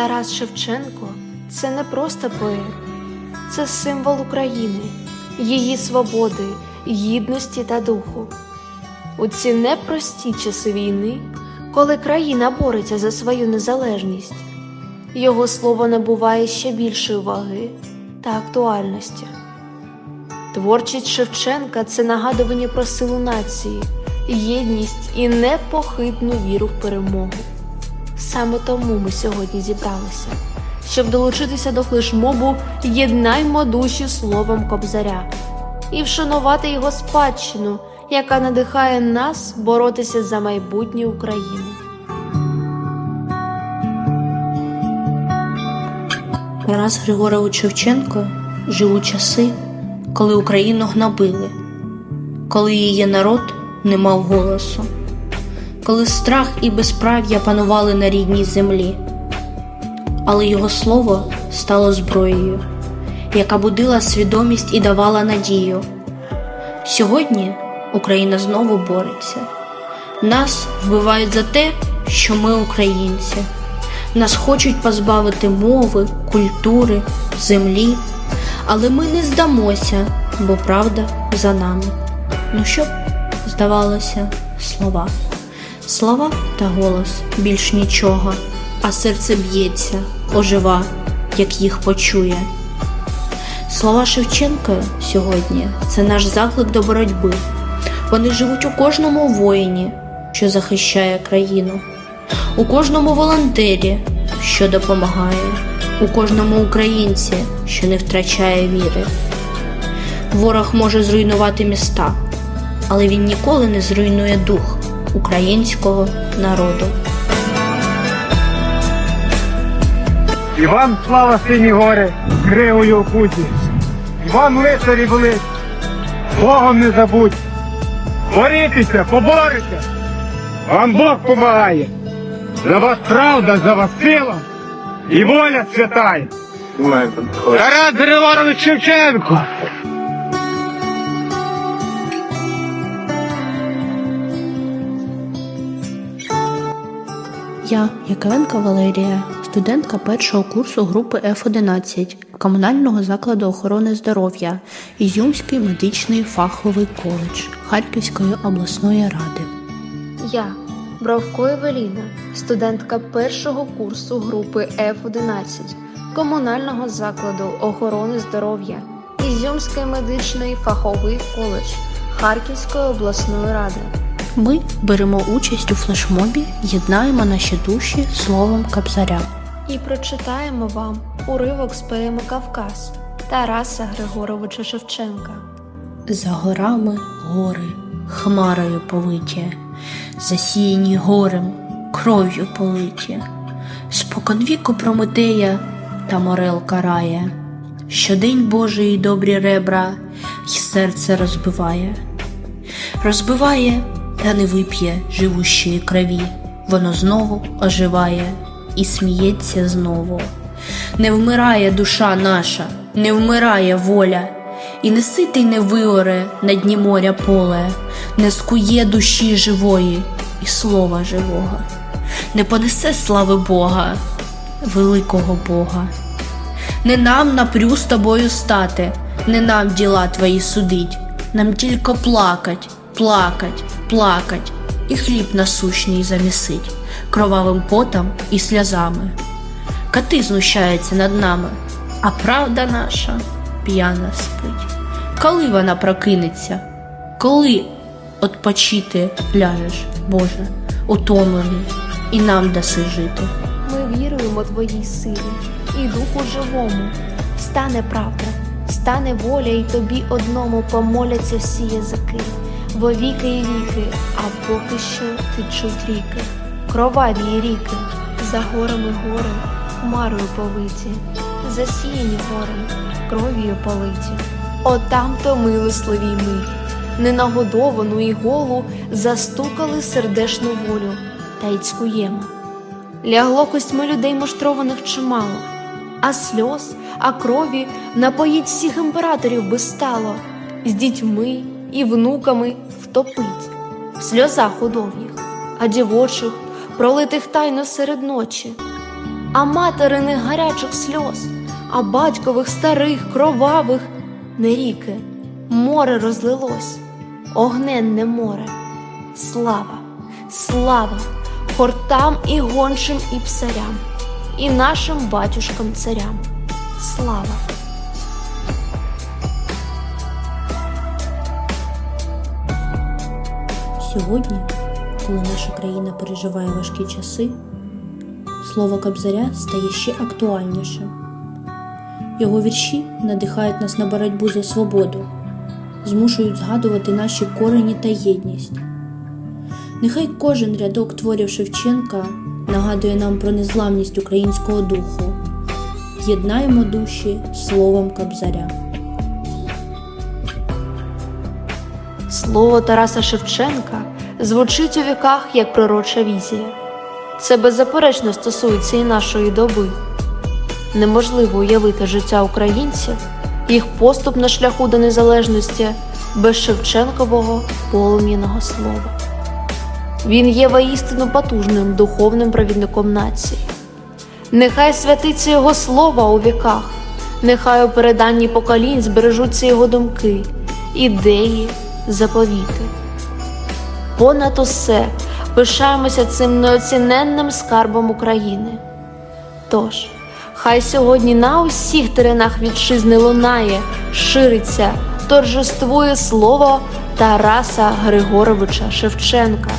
Тарас Шевченко це не просто поет, це символ України, її свободи, гідності та духу. У ці непрості часи війни, коли країна бореться за свою незалежність, його слово набуває ще більшої ваги та актуальності. Творчість Шевченка це нагадування про силу нації, єдність і непохитну віру в перемогу. Саме тому ми сьогодні зібралися, щоб долучитися до флешмобу Єднаймо душі словом Кобзаря і вшанувати його спадщину, яка надихає нас боротися за майбутнє України. Тарас Григорович Шевченко жив у часи, коли Україну гнобили, коли її народ не мав голосу, коли страх і безправ'я панували на рідній землі, але його слово стало зброєю, яка будила свідомість і давала надію. Сьогодні Україна знову бореться. Нас вбивають за те, що ми українці. Нас хочуть позбавити мови, культури, землі, але ми не здамося, бо правда за нами. Ну що б, здавалося, слова. Слова та голос більш нічого, а серце б'ється, ожива, як їх почує. Слова Шевченка сьогодні це наш заклик до боротьби. Вони живуть у кожному воїні, що захищає країну, у кожному волонтері, що допомагає, у кожному українці, що не втрачає віри. Ворог може зруйнувати міста, але він ніколи не зруйнує дух українського народу. І вам слава сині гори, кривою у путі. І вам лицарі були, Богом не забудь. Борітеся, поборете. Вам Бог помагає. За вас правда, за вас сила і воля святая. Тарас Григорович Шевченко. Я, Яковенка Валерія, студентка першого курсу групи F11 комунального закладу охорони здоров'я Ізюмський медичний фаховий коледж Харківської обласної ради. Я, Бровко Евеліна, студентка першого курсу групи F11 комунального закладу охорони здоров'я Ізюмський медичний фаховий коледж Харківської обласної ради. Ми беремо участь у флешмобі, єднаємо наші душі словом Кобзаря. І прочитаємо вам уривок з поеми Кавказ Тараса Григоровича Шевченка. За горами гори, хмарою повиті, засіяні горем, кров'ю политі, споконвіку Прометея та морел карає, щодень Божий добрі ребра й серце розбиває, розбиває та не вип'є живущої крові, воно знову оживає і сміється знову. Не вмирає душа наша, не вмирає воля, і не ситий не виоре на дні моря поле, не скує душі живої і слова живого, не понесе слави Бога, великого Бога. Не нам напрю з тобою стати, не нам діла твої судить, нам тільки плакать, плакать, плакать, і хліб насущний замісить кровавим потом і сльозами. Кати знущаються над нами, а правда наша п'яна спить. Коли вона прокинеться? Коли отпочити ляжеш, Боже, утомлений, і нам даси жити. Ми віруємо Твоїй силі і Духу живому. Стане правда, стане воля, і тобі одному помоляться всі язики, во віки і віки, а поки що течуть ріки, кроваві ріки, за горами гори, хмарою повиті, засіяні горем, кров'ю политі. Отам то милостливій ми, ненагодовану і голу застукали сердешну волю та й цькуємо. Лягло костьми людей муштрованих чимало, а сльоз, а крові напоїть всіх імператорів би стало, з дітьми і внуками втопить, в сльозах удов'їх, а дівочих, пролитих тайно серед ночі. а материних гарячих сльоз, а батькових старих, кровавих не ріки, море розлилось, огненне море. Слава, слава хортам і гончим і псарям, і нашим батюшкам царям. Слава! Сьогодні, коли наша країна переживає важкі часи, слово Кобзаря стає ще актуальнішим. Його вірші надихають нас на боротьбу за свободу, змушують згадувати наші корені та єдність. Нехай кожен рядок творів Шевченка нагадує нам про незламність українського духу. Єднаємо душі словом Кобзаря. Слово Тараса Шевченка звучить у віках як пророча візія. Це беззаперечно стосується і нашої доби. Неможливо уявити життя українців, їх поступ на шляху до незалежності без Шевченкового полум'яного слова. Він є воістину потужним духовним провідником нації. Нехай святиться Його слово у віках, нехай у переданні поколінь збережуться його думки, ідеї, заповіти. Понад усе пишаємося цим неоціненним скарбом України. Тож, хай сьогодні на усіх теренах вітчизни лунає, шириться, торжествує слово Тараса Григоровича Шевченка.